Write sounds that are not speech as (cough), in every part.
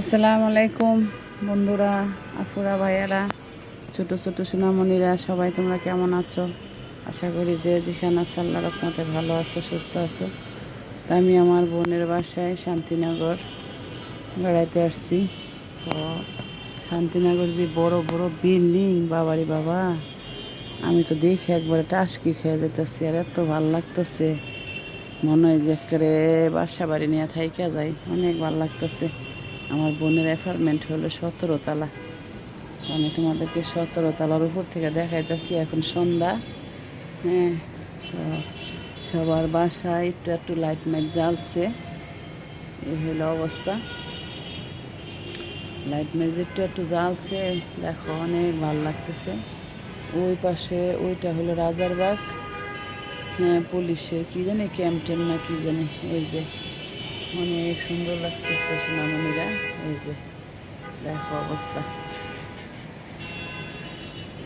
আসসালামু আলাইকুম, বন্ধুরা, আফুরা ভাইয়ারা, ছোট ছোট সোনামণিরা, সবাই তোমরা কেমন আছো? আশা করি যে যেখানে আছে আল্লাহ রকমতে ভালো আছো, সুস্থ আছো। তা আমি আমার বোনের বাসায় শান্তিনগর বেড়াইতে আসছি। তো শান্তিনগর যে বড় বড় বিল্ডিং বাবারি বাবা, আমি তো দেখে একবারে টাসকি খেয়ে যেতেছি আর এত ভালো লাগতেছে। মনে হয় যে একেবারে বাসা বাড়ি নিয়ে থাইকা যাই অনেক ভালো লাগতেছে। আমার বোনের অ্যাপার্টমেন্ট হলো সতেরো তালা আমি তোমাদেরকে সতেরো তালার উপর থেকে দেখাইতেছি, এখন সন্ধ্যা। হ্যাঁ তো সবার বাসায় একটু একটু লাইট মাইট জ্বালছে। এই হলো অবস্থা। লাইট মাইট একটু একটু জ্বালছে, দেখো অনেক ভালো লাগতেছে। ওই পাশে ওইটা হলো রাজারবাগ। হ্যাঁ পুলিশের কী জানি ক্যাম্প না কী জানি, এই যে। অনেক সুন্দর লাগতেছে সোনামণিরা। এই যে, দেখো অবস্থা।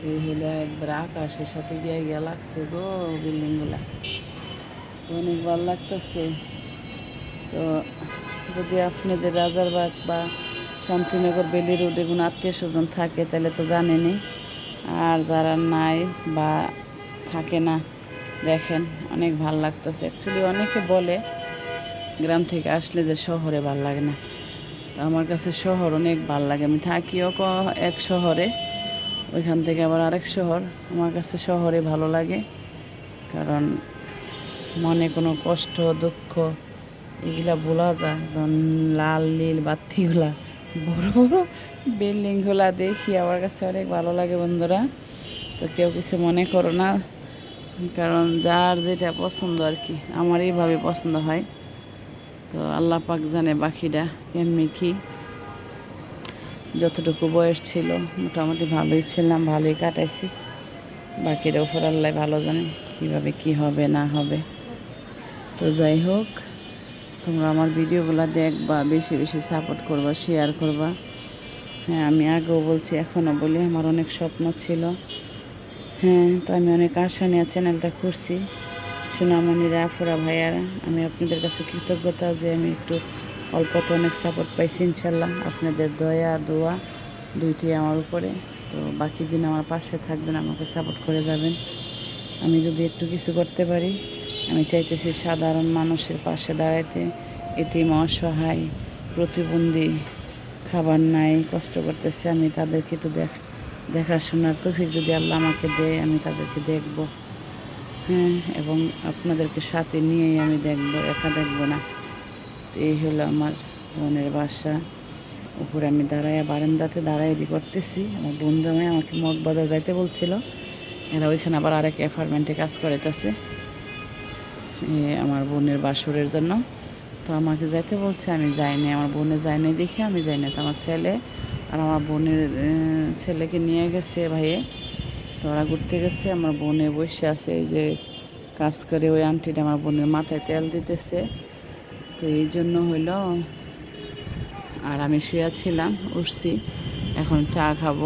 এই হলো একবার আকাশের সাথে গিয়ে গিয়ে লাগছে গো বিল্ডিংগুলা। তো অনেক ভালো লাগতেছে। তো যদি আপনাদের রাজারবাগ বা শান্তিনগর বেলি রোডে কোনো আত্মীয় স্বজন থাকে, তাহলে তো জানেনই। আর যারা নাই বা থাকে না, দেখেন, অনেক ভালো লাগতেছে। অ্যাকচুয়ালি অনেকে বলে গ্রাম থেকে আসলে যে শহরে ভালো লাগে না। তো আমার কাছে শহর অনেক ভালো লাগে। আমি থাকিও ক- এক শহরে, ওইখান থেকে আবার আরেক শহর। আমার কাছে শহরে ভালো লাগে, কারণ মনে কোনো কষ্ট, দুঃখ এগুলা বোলা যায়। যেমন লাল, নীল বাতিগুলা, বড় বড় বিল্ডিংগুলা দেখি আমার কাছে অনেক ভালো লাগে বন্ধুরা। তো কেউ কিছু মনে করো না, কারণ যার যেটা পছন্দ আর কি আমার এইভাবে পছন্দ হয়। তো আল্লাহ পাক জানে বাকিটা কেমনি কি। যতটুকু বয়স ছিল, মোটামুটি ভালোই ছিলাম, ভালোই কাটাইছি। বাকিরা ওপর আল্লাহ ভালো জানে কীভাবে কি হবে, না হবে। তো যাই হোক, তোমরা আমার ভিডিওগুলো দেখবা, বেশি বেশি সাপোর্ট করবা শেয়ার করবা। হ্যাঁ আমি আগেও বলছি এখনও বলি, আমার অনেক স্বপ্ন ছিল। হ্যাঁ তো আমি অনেক আশা নিয়ে চ্যানেলটা করছি সোনামণিরা আফুরা ভাইয়ারা, আমি আপনাদের কাছে কৃতজ্ঞতা যে আমি একটু অল্পতে অনেক সাপোর্ট পাইছি, ইনশাল্লাহ। আপনাদের দয়া, দোয়া দুইটি আমার উপরে। তো বাকি দিন আমার পাশে থাকবেন, আমাকে সাপোর্ট করে যাবেন। আমি যদি একটু কিছু করতে পারি, আমি চাইতেছি সাধারণ মানুষের পাশে দাঁড়াইতে, এতিম, অসহায়, প্রতিবন্ধী, খাবার নাই, কষ্ট করতেছে, আমি তাদেরকে একটু দেখ, দেখাশোনার তৌফিক যদি আল্লাহ আমাকে দেয়, আমি তাদেরকে দেখব। হ্যাঁ এবং আপনাদেরকে সাথে নিয়েই আমি দেখব, একা দেখব না। তো এই হলো আমার বোনের বাসা। উপরে আমি দাঁড়ায় বারান্দাতে দাঁড়ায় করতেছি। আমার বন্ধু আমি আমাকে মগ বাজার যাইতে বলছিল। এরা ওইখানে আবার আরেক অ্যাপার্টমেন্টে কাজ করাইতেছে, এ আমার বোনের বাসরের জন্য। তো আমাকে যাইতে বলছে, আমি যাইনি আমার বোনে যায়নি দেখে আমি যাই না তো আমার ছেলে আর আমার বোনের ছেলেকে নিয়ে গেছে ভাইয়ে। তো ওরা ঘুরতে গেছে, আমার বোনে বসে আছে, এই যে কাজ করে ওই আন্টিটা আমার বোনের মাথায় তেল দিতেছে। তো এই জন্য হইল আর আমি শুয়েছিলাম উঠছি, এখন চা খাব,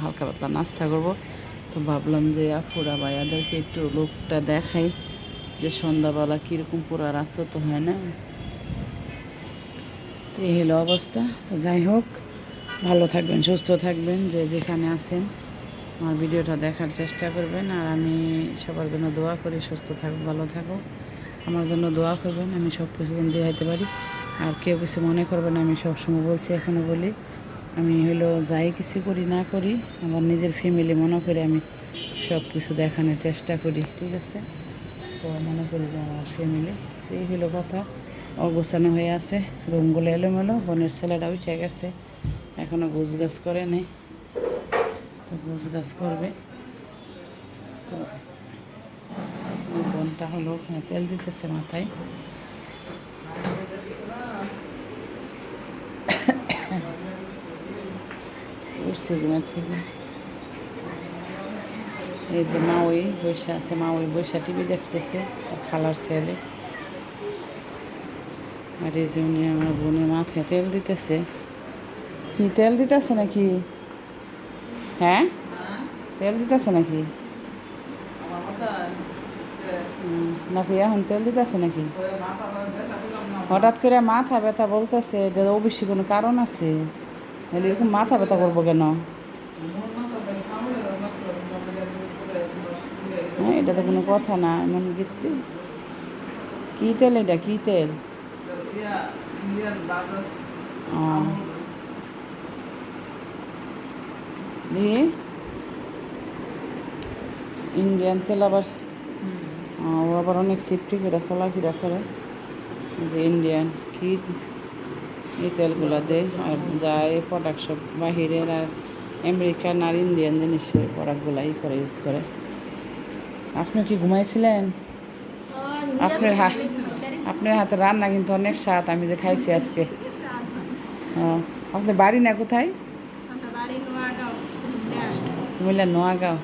হালকা পাতলা নাস্তা করব। তো ভাবলাম যে আফুরা ভাইয়াদেরকে একটু লোকটা দেখাই, যে সন্ধ্যাবেলা কীরকম পুরো রাত তো হয় না। তো এই হলো অবস্থা। যাই হোক, ভালো থাকবেন, সুস্থ থাকবেন, যে যেখানে আছেন। আমার ভিডিওটা দেখার চেষ্টা করবেন আর আমি সবার জন্য দোয়া করি, সুস্থ থাকুক, ভালো থাকুক। আমার জন্য দোয়া করবেন, আমি সব কিছু যেন দেখাইতে পারি। আর কেউ কিছু মনে করবেন আমি সবসময় বলছি এখনও বলি, আমি হলো যাই কিছু করি না করি, আমার নিজের ফ্যামিলি মনে করে আমি সব কিছু দেখানোর চেষ্টা করি, ঠিক আছে? তো মনে করি আমার ফ্যামিলি এই হলো কথা। অগোছানো হয়ে আছে, রুমগুলো এলোমেলো, বোনের ছেলেটা উঠে গেছে এখনও গোছ গাছ করে নেই। গোছ করবে। তো বোনটা হলো ওখানে তেল দিতেছে মাথায়। উঠছে ঘুমে থেকে। এই যে মা ওই বসে আছে মা ওই বসে টিভি দেখতেছে, আর খালার ছেলে। আর এই যে উনি আমার বোনের মাথায় তেল দিতেছে। কি, তেল দিতেছে নাকি? হ্যাঁ? তেল দিতেছে নাকি? নাকি এখন তেল দিতেছে নাকি? হঠাৎ করে মাথা ব্যথা বলতেছে এটা অবশ্যই কোনো কারণ আছে? এরকম মাথা ব্যথা করব কেন? হ্যাঁ এটা তো কোনো কথা না এমন গীতি কী তেল এটা? কী তেল? ও। দিয়ে ইন্ডিয়ান তেল আবার ও আবার অনেক সেফটি করে চলাফেরা করে। যে ইন্ডিয়ান কি এই তেলগুলো দেয় আর যায় প্রোডাক্ট সব বাহিরের আর আমেরিকান আর ইন্ডিয়ান জিনিস ওই প্রোডাক্টগুলো ই করে ইউজ করে। আপনি কি ঘুমাইছিলেন? আপনার হাত আপনার হাতে রান্না কিন্তু অনেক স্বাদ আমি যে খাইছি আজকে। (laughs) আপনার বাড়ি না কোথায়? বাড়ি কুমিল্লা নোয়াগাঁও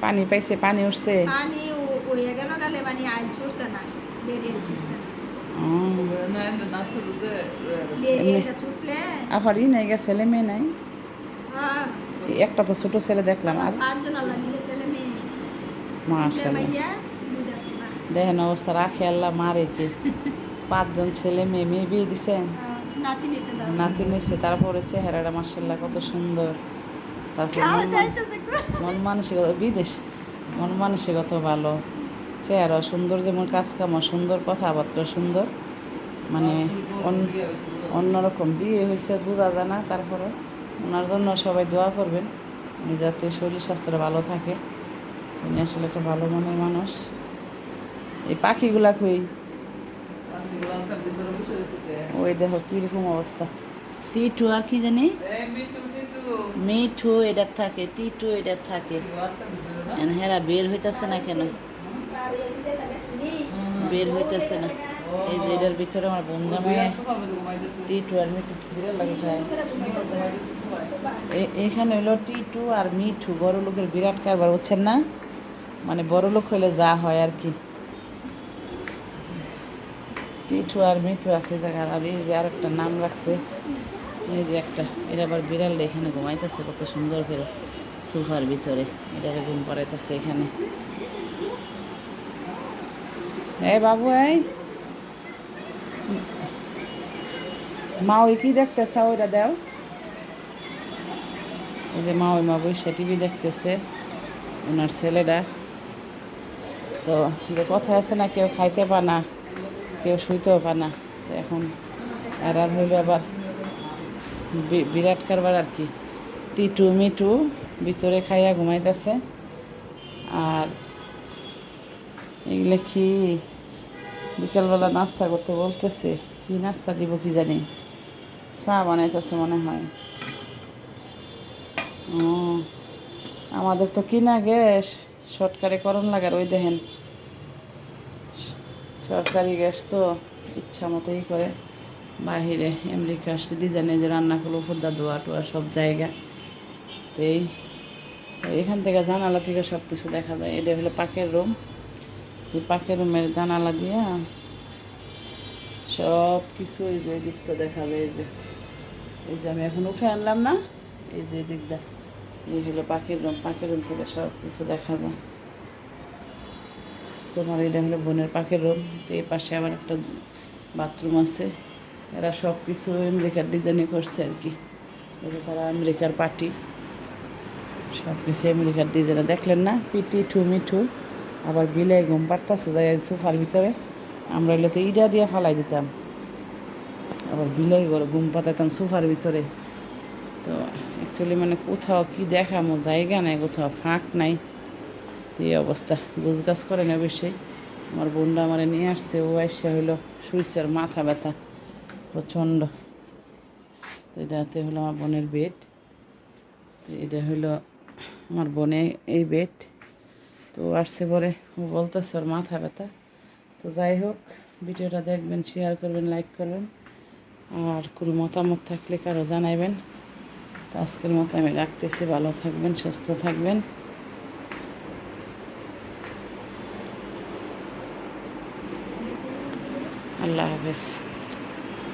পানি পাইছে পানি উঠছে। পানি ও- গেল গেলে আইল ছুটছে না বেরিয়ে ছুটছে না। ও বেরিয়ে এটা ছুটলে আবার ই নাই ছেলে মেয়ে নাই। হ্যাঁ, একটা তো ছোট ছেলে দেখলাম আর। দেখেন অবস্থা রাখে আল্লাহ মারে কি। পাঁচজন ছেলে মেয়ে মেয়ে বিয়ে দিছেন হ্যাঁ, নাতি নিয়েছে তারপরে। চেহারাটা মার্শাল্লাহ কত সুন্দর। তারপর মন- মন মানসিকতা বিদেশ। মন মানসিকতা ভালো। চেহারা সুন্দর যেমন কাজ কামা সুন্দর কথাবার্তা সুন্দর। মানে অন- অন্যরকম বিয়ে হয়েছে বোঝা যায় না তারপরে ওনার জন্য সবাই দোয়া করবেন উনি যাতে শরীর স্বাস্থ্য ভালো থাকে। তিনি আসলে একটা ভালো মনের মানুষ। এই পাখিগুলা কই? ওই দেখো কীরকম অবস্থা। টিটু আর কি জানি? মিঠু এটার থাকে টিটু এটার থাকে। এন হেরা বের হইতাছে না কেন? আর বের হইতাছে না। এই যে এটার ভিতরে আমার বোন জামাই আর মিঠু বিড়াল লাগে যায়। এ- এখানে হলো টিটু আর মিঠু বড় লোকের বিরাট কারবার বুঝছেন না? মানে বড় লোক হইলে যা হয় আর কি। টিটু আর মিঠু আছে জায়গার আর এই যে আর একটা নাম রাখছে। এই যে একটা, এটা আবার বিড়াল এখানে ঘুমাইতেছে, কত সুন্দর করে সোফার ভিতরে। এটারে ঘুম পাড়াইতেছে এখানে। এই বাবু, এই। মা ওই কি দেখতেছে? ওইটা দাও। এই যে মা ওই মা বৈশা টিভি দেখতেছে, ওনার ছেলেটা। তো যে কথা আছে না, কেউ খাইতে পা না কেউ শুইতেও পা না তো এখন আর আর হইল আবার বিরাট কারবার আর কি। টিটু, মিটু ভিতরে খাইয়া ঘুমাইতেছে। আর এগুলো কি বিকালবেলা নাস্তা করতে বলতেছে? কি নাস্তা দিব কি জানি। চা বানাইতেছে মনে হয়। ও, আমাদের তো কিনা গ্যাস। সরকারি করণ লাগার ওই দেখেন। সরকারি গ্যাস তো ইচ্ছা মতোই করে। বাহিরে আমেরিকা আসছে? ডিজাইনে যে রান্না করল ফুদ্দা দোয়া টোয়া সব জায়গা। তো এই এখান থেকে জানালা থেকে সব কিছু দেখা যায়। এটা হলো পাকের রুম। এই পাকের রুমের জানালা দিয়া সব কিছু এই যে দিকটা দেখা যায় এই যে। এই যে আমি এখন উঠে আনলাম না, এই যে দিকটা এই হলো পাখির রুম। পাখির রুম থেকে সব কিছু দেখা যায়। তোমার এটা হলো বোনের পাখির রুম। তো এই পাশে আবার একটা বাথরুম আছে। এরা সব কিছু আমেরিকার ডিজাইনে করছে আর কি। তারা আমেরিকার পার্টি সব কিছু আমেরিকার ডিজাইনে দেখলেন না? পিটি টু মিঠু। আবার বিলে ঘুম পাড়তাছে যায় সোফার ভিতরে। আমরা এলে তো ইডা দিয়ে ফালাই দিতাম। আবার বিলাই করে ঘুম পাতাইতাম সোফার ভিতরে। তো অ্যাকচুয়ালি মানে কোথাও কি দেখামো, জায়গা নাই, কোথাও ফাঁক নাই। এই অবস্থা। গোছ গাছ করে না বেশি। আমার বোনটা আমার নিয়ে আসছে, ও আসছে হইল আর মাথা ব্যথা। প্রচণ্ড। তো এটাতে হলো আমার বোনের বেড তো এটা হইল আমার বোনে এই বেড তো আসছে পরে, ও বলতেছে ওর মাথা ব্যথা। তো যাই হোক, ভিডিওটা দেখবেন শেয়ার করবেন লাইক করবেন। আর কোনো মতামত থাকলে কারও জানাইবেন। তো আজকের মতো আমি রাখতেছি, ভালো থাকবেন, সুস্থ থাকবেন। আল্লাহ হাফেজ।